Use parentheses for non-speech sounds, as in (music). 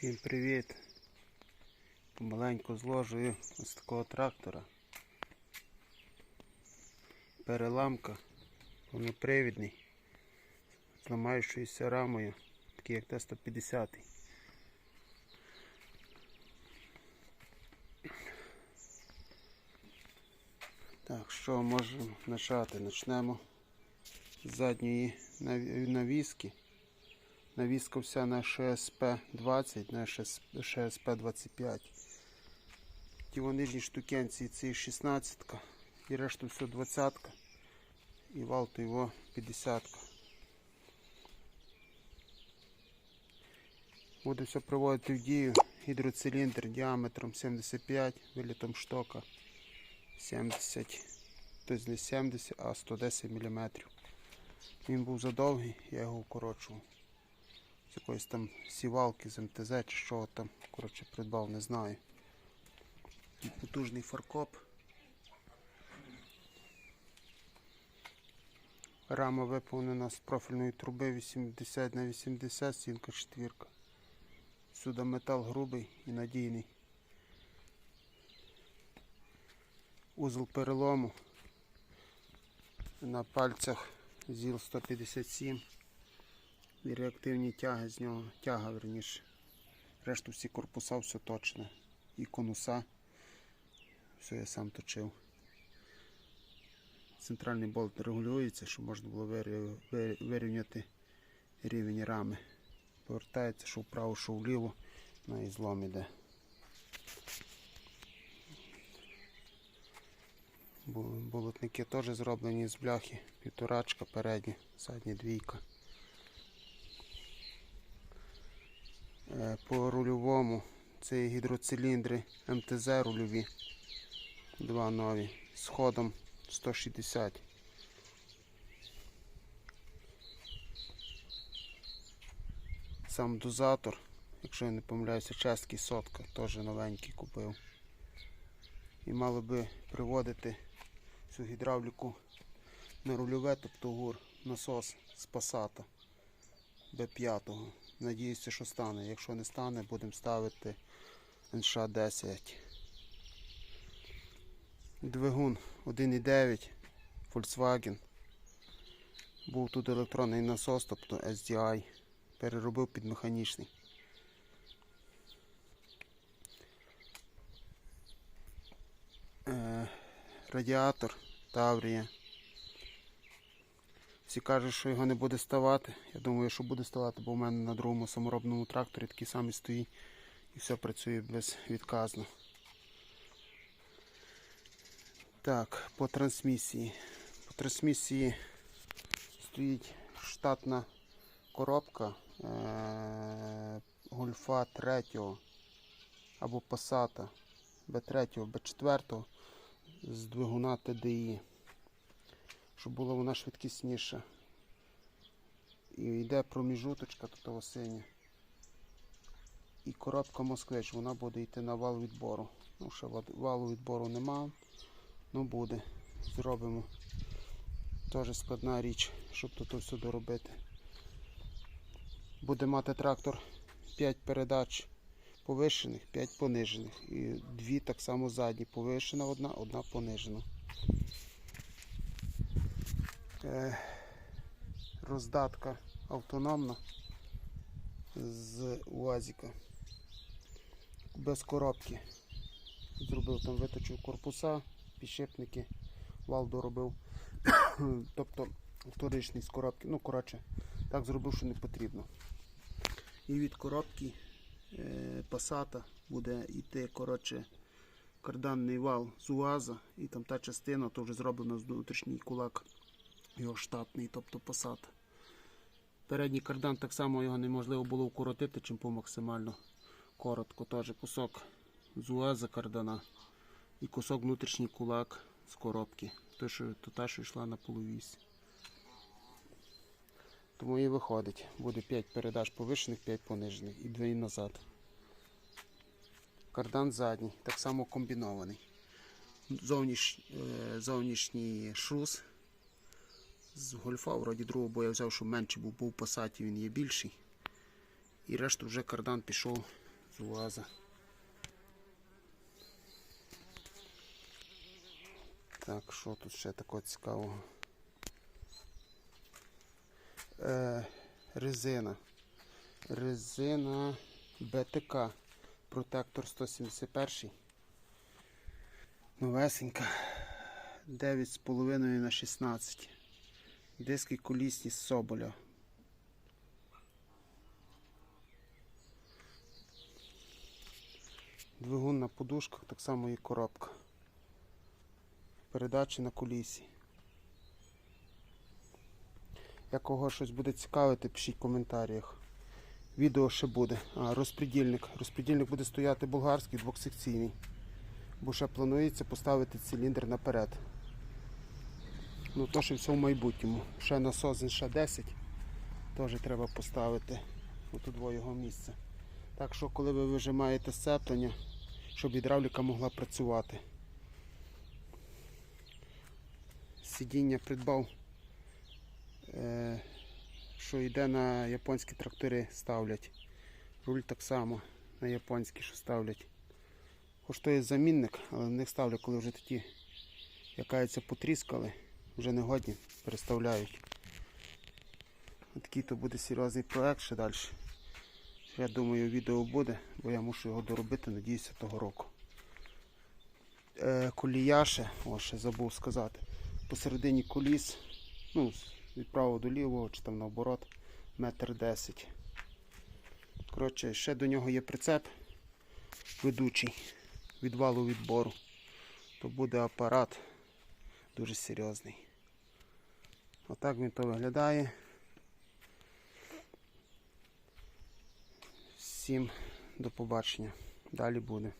Всім привіт! Помаленьку зложую ось такого трактора. Переламка, повнопривідний, з ламаючоюся рамою, такий як Т-150. Так, що можемо почати? Почнемо з задньої нав- навіски. Навіска вся на ШСП-20, на ШСП-25. Ті вони нижні штукенці, це 16 і решту все 20 ка і вал то його 50 -ка. Буду все проводити в дію. Гідроциліндр діаметром 75, вилітом штока 70, тобто не 70, а 110 мм. Він був задовгий, я його укорочував з якоїсь там сівалки з МТЗ чи що там. Коротше, придбав, не знаю. Потужний фаркоп. Рама виповнена з профільної труби 80 на 80, стінка четвірка. Сюди метал грубий і надійний. Узол перелому. На пальцях ЗІЛ 157 і реактивні тяги з нього, тяга верніше. Решту всі корпуса, все точне. І конуса. Все я сам точив. Центральний болт регулюється, щоб можна було вирівняти рівень рами. Повертається, що вправо, що вліво, на і злом іде. Болотники теж зроблені з бляхи, півторачка передня, задня двійка. По рульовому це гідроциліндри МТЗ рульові. Два нові з ходом 160. Сам дозатор, якщо я не помиляюся, чеський сотка, теж новенький купив. І мало би приводити цю гідравліку на рульове, тобто гур насос з пасата Б5. Надіюся, що стане. Якщо не стане, будемо ставити НШ-10. Двигун 1.9 Volkswagen. Був тут електронний насос, тобто SDI. Переробив під механічний. Е, радіатор Таврія. Всі кажуть, що його не буде ставати. Я думаю, що буде ставати, бо в мене на другому саморобному тракторі такий самий стоїть і все працює безвідказно. Так, по трансмісії. По трансмісії стоїть штатна коробка е- гольфа 3 або Passata Б3, Б4 з двигуна TDI щоб була вона швидкісніша. І йде проміжуточка тут осіння. І коробка москвич, вона буде йти на вал відбору. Ну, ще валу відбору нема, ну буде. Зробимо. Теж складна річ, щоб тут все доробити. Буде мати трактор 5 передач повишених, 5 понижених. І дві так само задні. Повишена одна, одна понижена. Е, роздатка автономна з УАЗіка. Без коробки. Зробив там, виточив корпуса, підшипники, вал доробив. (coughs) тобто вторичний з коробки. Ну, коротше, так зробив, що не потрібно. І від коробки е, пасата буде йти, коротше, карданний вал з УАЗа, і там та частина то вже зроблена з внутрішній кулак його штатний, тобто посад. Передній кардан так само його неможливо було вкоротити, чим по максимально коротко. Теж кусок з УАЗа кардана і кусок внутрішній кулак з коробки. То, що, то та, що йшла на половісь. Тому і виходить. Буде 5 передач повишених, 5 понижених і 2 назад. Кардан задній, так само комбінований. Зовніш, е, зовнішній шрус з гольфа, вроді другого, бо я взяв, що менше був, був в пасаті, він є більший. І решту вже кардан пішов з УАЗа. Так, що тут ще такого цікавого? Е, резина. Резина БТК. Протектор 171. Новесенька. 9,5 на 16. Диски колісні з Соболя. Двигун на подушках, так само і коробка. Передачі на колісі. Як кого щось буде цікавити, пишіть в коментарях. Відео ще буде. А, розпредільник. Розпредільник буде стояти болгарський двохсекційний. Бо ще планується поставити циліндр наперед. Ну то ще все в майбутньому. Ще насос ще 10. Теж треба поставити. Отут його місце. Так що, коли ви вижимаєте сцеплення, щоб гідравліка могла працювати. Сидіння придбав, е, що йде на японські трактори ставлять. Руль так само на японські, що ставлять. Коштує замінник, але в них ставлять, коли вже такі, якаються потріскали, вже не годні, переставляють. Такий то буде серйозний проект ще далі. Я думаю, відео буде, бо я мушу його доробити, надіюся, того року. Е, колія ще, о, ще забув сказати. Посередині коліс, ну, від правого до лівого, чи там наоборот, метр десять. Коротше, ще до нього є прицеп ведучий від валу відбору. То буде апарат дуже серйозний. Отак він то виглядає. Всім до побачення. Далі буде.